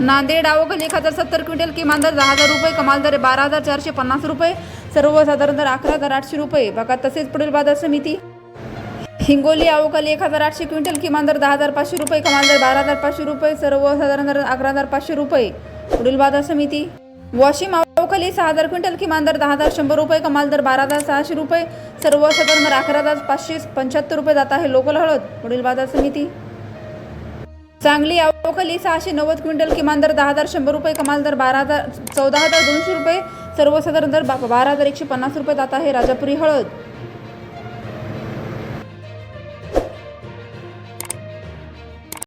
नांदेड आवघल एक हजार सत्तर क्विंटल किमान दर दहा हजार रुपये कमाल दर बारा हजार चारशे पन्नास रुपये. सर्वसाधारण दर अकरा हजार आठशे रुपये. बघा तसेच पुढील बाजार समिती. हिंगोली आवकल एक हजार आठशे क्विंटल किमान दर दहा हजार पाचशे रुपये कमाल दर बारा हजार पाचशे रुपये सर्वसाधारण दर अकरा हजार पाचशे रुपये. पुढील बाजार समिती. वाशिम अवकाली सहा हजार क्विंटल किमान दर दहा हजार शंभर रुपये कमाल दर बारा हजार सहाशे रुपये. सर्वसाधारण दर अकरा हजार पाचशे पंच्याहत्तर रुपये जात आहे लोकल हळद. पुढील बाजार समिती. चांगली अवकली सहाशे नव्वद क्विंटल किमान दर दहा हजार शंभर रुपये कमाल दर बारा हजार चौदा हजार दोनशे रुपये सर्वसाधारण दर बारा हजार एकशे पन्नास रुपये जात आहे राजापुरी हळद.